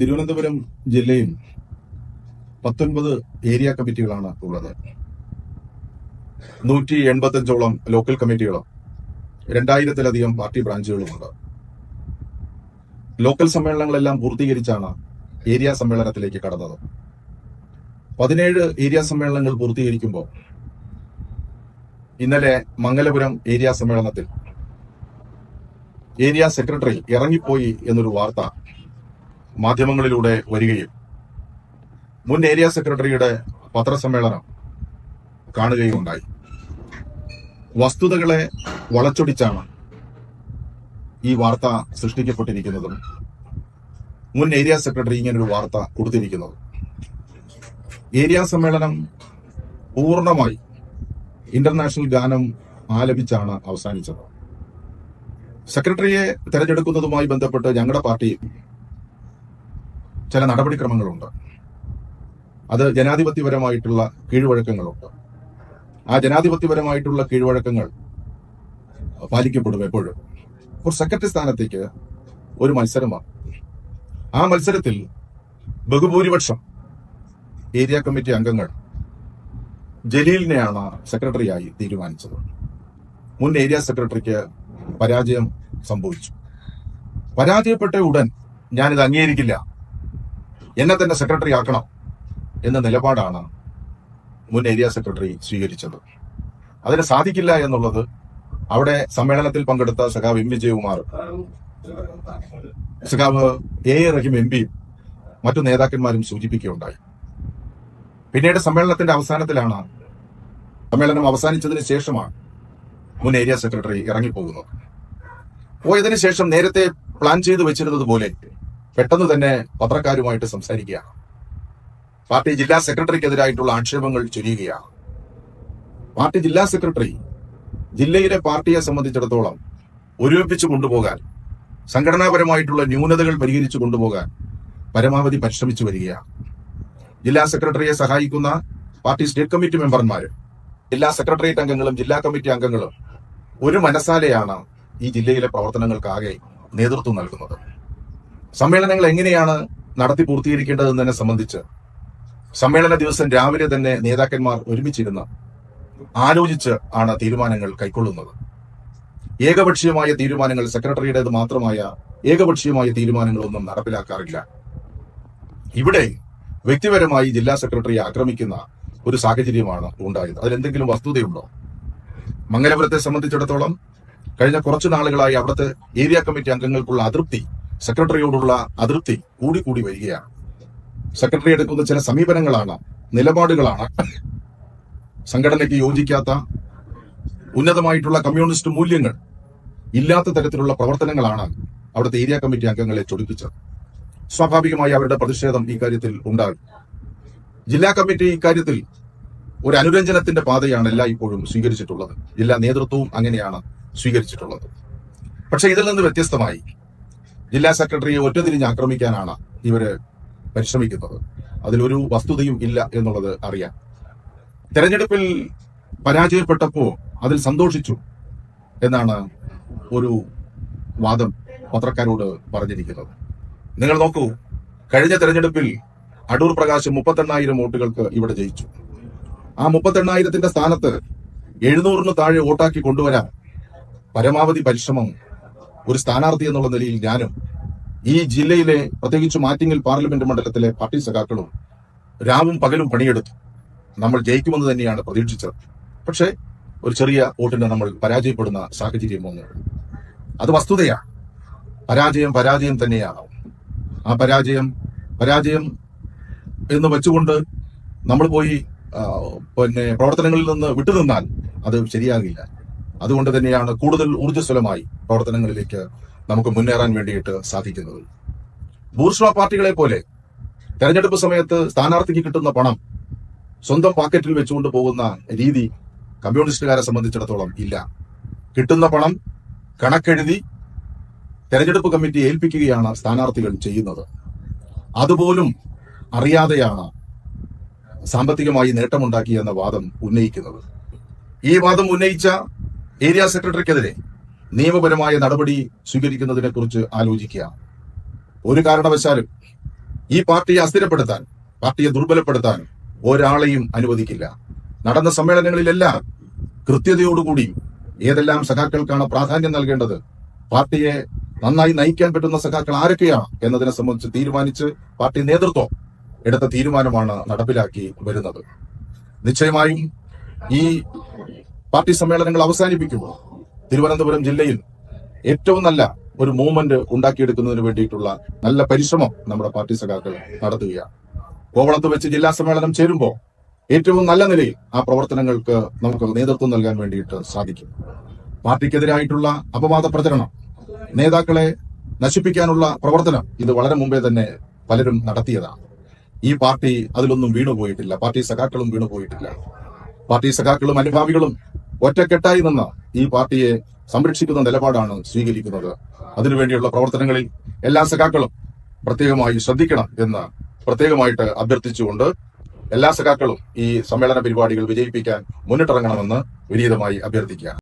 തിരുവനന്തപുരം ജില്ലയിൽ പത്തൊൻപത് ഏരിയ കമ്മിറ്റികളാണ് ഉള്ളത്. നൂറ്റി എൺപത്തഞ്ചോളം ലോക്കൽ കമ്മിറ്റികളും രണ്ടായിരത്തിലധികം പാർട്ടി ബ്രാഞ്ചുകളുമുണ്ട് ലോക്കൽ സമ്മേളനങ്ങളെല്ലാം പൂർത്തീകരിച്ചാണ് ഏരിയ സമ്മേളനത്തിലേക്ക് കടന്നത്. പതിനേഴ് ഏരിയ സമ്മേളനങ്ങൾ പൂർത്തീകരിക്കുമ്പോൾ ഇന്നലെ മംഗലപുരം ഏരിയ സമ്മേളനത്തിൽ ഏരിയ സെക്രട്ടറി ഇറങ്ങിപ്പോയി എന്നൊരു വാർത്ത മാധ്യമങ്ങളിലൂടെ വരികയും മുൻ ഏരിയ സെക്രട്ടറിയുടെ പത്രസമ്മേളനം കാണുകയും ഉണ്ടായി വസ്തുതകളെ വളച്ചൊടിച്ചാണ് ഈ വാർത്ത സൃഷ്ടിക്കപ്പെട്ടിരിക്കുന്നതും മുൻ ഏരിയ സെക്രട്ടറി ഇങ്ങനൊരു വാർത്ത കൊടുത്തിരിക്കുന്നത്. ഏരിയ സമ്മേളനം പൂർണമായി ഇന്റർനാഷണൽ ഗാനം ആലപിച്ചാണ് അവസാനിച്ചത്. സെക്രട്ടറിയെ തെരഞ്ഞെടുക്കുന്നതുമായി ബന്ധപ്പെട്ട് ഞങ്ങളുടെ പാർട്ടി ചില നടപടിക്രമങ്ങളുണ്ട്. അത് ജനാധിപത്യപരമായിട്ടുള്ള കീഴ്വഴക്കങ്ങളുണ്ട്. ആ ജനാധിപത്യപരമായിട്ടുള്ള കീഴ്വഴക്കങ്ങൾ പാലിക്കപ്പെടും എപ്പോഴും. ഒരു സെക്രട്ടറി സ്ഥാനത്തേക്ക് ഒരു മത്സരമാണ്. ആ മത്സരത്തിൽ ബഹുഭൂരിപക്ഷം ഏരിയ കമ്മിറ്റി അംഗങ്ങൾ ജലീലിനെയാണ് സെക്രട്ടറിയായി തീരുമാനിച്ചത്. മുൻ ഏരിയ സെക്രട്ടറിക്ക് പരാജയം സംഭവിച്ചു. പരാജയപ്പെട്ട ഉടൻ ഞാനിത് അംഗീകരിക്കില്ല. എന്നെ തന്നെ സെക്രട്ടറി ആക്കണം എന്ന നിലപാടാണ് മുൻ ഏരിയ സെക്രട്ടറി സ്വീകരിച്ചത്. അതിന് സാധിക്കില്ല എന്നുള്ളത് അവിടെ സമ്മേളനത്തിൽ പങ്കെടുത്ത സഖാവ് എം. വിജയകുമാർ സഖാവ് എ. എ. Rahim M. പിയും മറ്റു നേതാക്കന്മാരും സൂചിപ്പിക്കുകയുണ്ടായി. പിന്നീട് സമ്മേളനത്തിന്റെ അവസാനത്തിലാണ് സമ്മേളനം അവസാനിച്ചതിന് ശേഷമാണ് മുൻ ഏരിയ സെക്രട്ടറി ഇറങ്ങിപ്പോകുന്നത്. പോയതിനു ശേഷം നേരത്തെ പ്ലാൻ ചെയ്തു വെച്ചിരുന്നത് പോലെ പെട്ടെന്ന് തന്നെ പത്രക്കാരുമായിട്ട് സംസാരിക്കുകയാണ്. പാർട്ടി ജില്ലാ സെക്രട്ടറിക്കെതിരായിട്ടുള്ള ആക്ഷേപങ്ങൾ ചൊരിയുകയാണ്. പാർട്ടി ജില്ലാ സെക്രട്ടറി ജില്ലയിലെ പാർട്ടിയെ സംബന്ധിച്ചിടത്തോളം ഒരുമിപ്പിച്ചു കൊണ്ടുപോകാൻ സംഘടനാപരമായിട്ടുള്ള ന്യൂനതകൾ പരിഹരിച്ചു കൊണ്ടുപോകാൻ പരമാവധി പരിശ്രമിച്ചു വരികയാണ്. ജില്ലാ സെക്രട്ടറിയെ സഹായിക്കുന്ന പാർട്ടി സ്റ്റേറ്റ് കമ്മിറ്റി മെമ്പർമാരും ജില്ലാ സെക്രട്ടേറിയറ്റ് അംഗങ്ങളും ജില്ലാ കമ്മിറ്റി അംഗങ്ങളും ഒരു മനസ്സാലെയാണ് ഈ ജില്ലയിലെ പ്രവർത്തനങ്ങൾക്കാകെ നേതൃത്വം നൽകുന്നത്. സമ്മേളനങ്ങൾ എങ്ങനെയാണ് നടത്തി പൂർത്തീകരിക്കേണ്ടതെന്നതിനെ സംബന്ധിച്ച് സമ്മേളന ദിവസം രാവിലെ തന്നെ നേതാക്കന്മാർ ഒരുമിച്ചിരുന്ന് ആലോചിച്ച് ആണ് തീരുമാനങ്ങൾ കൈക്കൊള്ളുന്നത്. ഏകപക്ഷീയമായ തീരുമാനങ്ങൾ സെക്രട്ടറിയുടേത് മാത്രമായ ഏകപക്ഷീയമായ തീരുമാനങ്ങളൊന്നും നടപ്പിലാക്കാറില്ല. ഇവിടെ വ്യക്തിപരമായി ജില്ലാ സെക്രട്ടറിയെ ആക്രമിക്കുന്ന ഒരു സാഹചര്യമാണ് ഉണ്ടായത്. അതിലെന്തെങ്കിലും വസ്തുതയുണ്ടോ? മംഗലപുരത്തെ സംബന്ധിച്ചിടത്തോളം കഴിഞ്ഞ കുറച്ചു നാളുകളായി അവിടുത്തെ ഏരിയ കമ്മിറ്റി അംഗങ്ങൾക്കുള്ള അതൃപ്തി സെക്രട്ടറിയോടുള്ള അതൃപ്തി കൂടി കൂടി വരികയാണ്. സെക്രട്ടറി എടുക്കുന്ന ചില സമീപനങ്ങളാണ് നിലപാടുകളാണ്. സംഘടനയ്ക്ക് യോജിക്കാത്ത ഉന്നതമായിട്ടുള്ള കമ്മ്യൂണിസ്റ്റ് മൂല്യങ്ങൾ ഇല്ലാത്ത തരത്തിലുള്ള പ്രവർത്തനങ്ങളാണ് അവിടുത്തെ ഏരിയ കമ്മിറ്റി അംഗങ്ങളെ ചൊടിപ്പിച്ചത്. സ്വാഭാവികമായി അവരുടെ പ്രതിഷേധം ഇക്കാര്യത്തിൽ ഉണ്ടാകും. ജില്ലാ കമ്മിറ്റി ഇക്കാര്യത്തിൽ ഒരു അനുരഞ്ജനത്തിന്റെ പാതയാണ് എല്ലാ ഇപ്പോഴും സ്വീകരിച്ചിട്ടുള്ളത്. ജില്ലാ നേതൃത്വവും അങ്ങനെയാണ് സ്വീകരിച്ചിട്ടുള്ളത്. പക്ഷെ ഇതിൽ നിന്ന് വ്യത്യസ്തമായി ജില്ലാ സെക്രട്ടറിയെ ഒറ്റതിരിഞ്ഞ് ആക്രമിക്കാനാണ് ഇവർ പരിശ്രമിക്കുന്നത്. അതിലൊരു വസ്തുതയും ഇല്ല എന്നുള്ളത് അറിയാം. തെരഞ്ഞെടുപ്പിൽ പരാജയപ്പെട്ടപ്പോ അതിൽ സന്തോഷിച്ചു എന്നാണ് ഒരു വാദം പത്രക്കാരോട് പറഞ്ഞിരിക്കുന്നത്. നിങ്ങൾ നോക്കൂ കഴിഞ്ഞ തെരഞ്ഞെടുപ്പിൽ അടൂർ പ്രകാശ് മുപ്പത്തെണ്ണായിരം വോട്ടുകൾക്ക് ഇവിടെ ജയിച്ചു. ആ മുപ്പത്തെണ്ണായിരത്തിന്റെ സ്ഥാനത്ത് എഴുന്നൂറിന് താഴെ വോട്ടാക്കി കൊണ്ടുവരാൻ പരമാവധി പരിശ്രമം ഒരു സ്ഥാനാർത്ഥി എന്നുള്ള നിലയിൽ ഞാനും ഈ ജില്ലയിലെ പ്രത്യേകിച്ച് മാറ്റിങ്ങൽ പാർലമെന്റ് മണ്ഡലത്തിലെ പാർട്ടി സഖാക്കളും രാവും പകലും പണിയെടുത്തു. നമ്മൾ ജയിക്കുമെന്ന് തന്നെയാണ് പ്രതീക്ഷിച്ചത്. പക്ഷേ ഒരു ചെറിയ വോട്ടിന് നമ്മൾ പരാജയപ്പെടുന്ന സാഹചര്യം വന്നു. അത് വസ്തുതയാണ് പരാജയം പരാജയം തന്നെയാണ്. ആ പരാജയം പരാജയം എന്ന് വെച്ചുകൊണ്ട് നമ്മൾ പോയി പിന്നെ പ്രവർത്തനങ്ങളിൽ നിന്ന് വിട്ടുനിന്നാൽ അത് ശരിയാകില്ല. അതുകൊണ്ട് തന്നെയാണ് കൂടുതൽ ഊർജസ്വലമായി പ്രവർത്തനങ്ങളിലേക്ക് നമുക്ക് മുന്നേറാൻ വേണ്ടിയിട്ട് സാധിക്കുന്നത്. ബൂർഷ്വ പാർട്ടികളെ പോലെ തെരഞ്ഞെടുപ്പ് സമയത്ത് സ്ഥാനാർത്ഥിക്ക് കിട്ടുന്ന പണം സ്വന്തം പാക്കറ്റിൽ വെച്ചുകൊണ്ട് പോകുന്ന രീതി കമ്മ്യൂണിസ്റ്റുകാരെ സംബന്ധിച്ചിടത്തോളം ഇല്ല. കിട്ടുന്ന പണം കണക്കെഴുതി തെരഞ്ഞെടുപ്പ് കമ്മിറ്റി ഏൽപ്പിക്കുകയാണ് സ്ഥാനാർത്ഥികൾ ചെയ്യുന്നത്. അതുപോലും അറിയാതെയാണ് സാമ്പത്തികമായി നേട്ടമുണ്ടാക്കി എന്ന വാദം ഉന്നയിക്കുന്നത്. ഈ വാദം ഉന്നയിച്ച ഏരിയ സെക്രട്ടറിക്കെതിരെ നിയമപരമായ നടപടി സ്വീകരിക്കുന്നതിനെ കുറിച്ച് ആലോചിക്കുക. ഒരു കാരണവശാലും ഈ പാർട്ടിയെ അസ്ഥിരപ്പെടുത്താൻ പാർട്ടിയെ ദുർബലപ്പെടുത്താൻ ഒരാളെയും അനുവദിക്കില്ല. നടന്ന സമ്മേളനങ്ങളിലെല്ലാം കൃത്യതയോടുകൂടി ഏതെല്ലാം സഖാക്കൾക്കാണ് പ്രാധാന്യം നൽകേണ്ടത് പാർട്ടിയെ നന്നായി നയിക്കാൻ പറ്റുന്ന സഖാക്കൾ ആരൊക്കെയാണ് എന്നതിനെ സംബന്ധിച്ച് തീരുമാനിച്ച് പാർട്ടി നേതൃത്വം എടുത്ത തീരുമാനമാണ് നടപ്പിലാക്കി വരുന്നത്. നിശ്ചയമായും ഈ പാർട്ടി സമ്മേളനങ്ങൾ അവസാനിപ്പിക്കുമ്പോൾ തിരുവനന്തപുരം ജില്ലയിൽ ഏറ്റവും നല്ല ഒരു മൂവ്മെന്റ് ഉണ്ടാക്കിയെടുക്കുന്നതിന് വേണ്ടിയിട്ടുള്ള നല്ല പരിശ്രമം നമ്മുടെ പാർട്ടി സഖാക്കൾ നടത്തുകയാണ്. കോവളത്ത് വെച്ച് ജില്ലാ സമ്മേളനം ചേരുമ്പോൾ ഏറ്റവും നല്ല നിലയിൽ ആ പ്രവർത്തനങ്ങൾക്ക് നമുക്ക് നേതൃത്വം നൽകാൻ വേണ്ടിയിട്ട് സാധിക്കും. പാർട്ടിക്കെതിരായിട്ടുള്ള അപവാദ പ്രചരണം നേതാക്കളെ നശിപ്പിക്കാനുള്ള പ്രവർത്തനം ഇത് വളരെ മുമ്പേ തന്നെ പലരും നടത്തിയതാണ്. ഈ പാർട്ടി അതിലൊന്നും വീണുപോയിട്ടില്ല. പാർട്ടി സഖാക്കളും വീണുപോയിട്ടില്ല. പാർട്ടി സഖാക്കളും അനുഭാവികളും ഒറ്റക്കെട്ടായി നിന്ന് ഈ പാർട്ടിയെ സംരക്ഷിക്കുന്ന നിലപാടാണ് സ്വീകരിക്കുന്നത്. അതിനുവേണ്ടിയുള്ള പ്രവർത്തനങ്ങളിൽ എല്ലാ സഖാക്കളും പ്രത്യേകമായി ശ്രദ്ധിക്കണം എന്ന് പ്രത്യേകമായിട്ട് അഭ്യർത്ഥിച്ചുകൊണ്ട് എല്ലാ സഖാക്കളും ഈ സമ്മേളന പരിപാടികൾ വിജയിപ്പിക്കാൻ മുന്നിട്ടിറങ്ങണമെന്ന് വിനീതമായി അഭ്യർത്ഥിക്കുകയാണ്.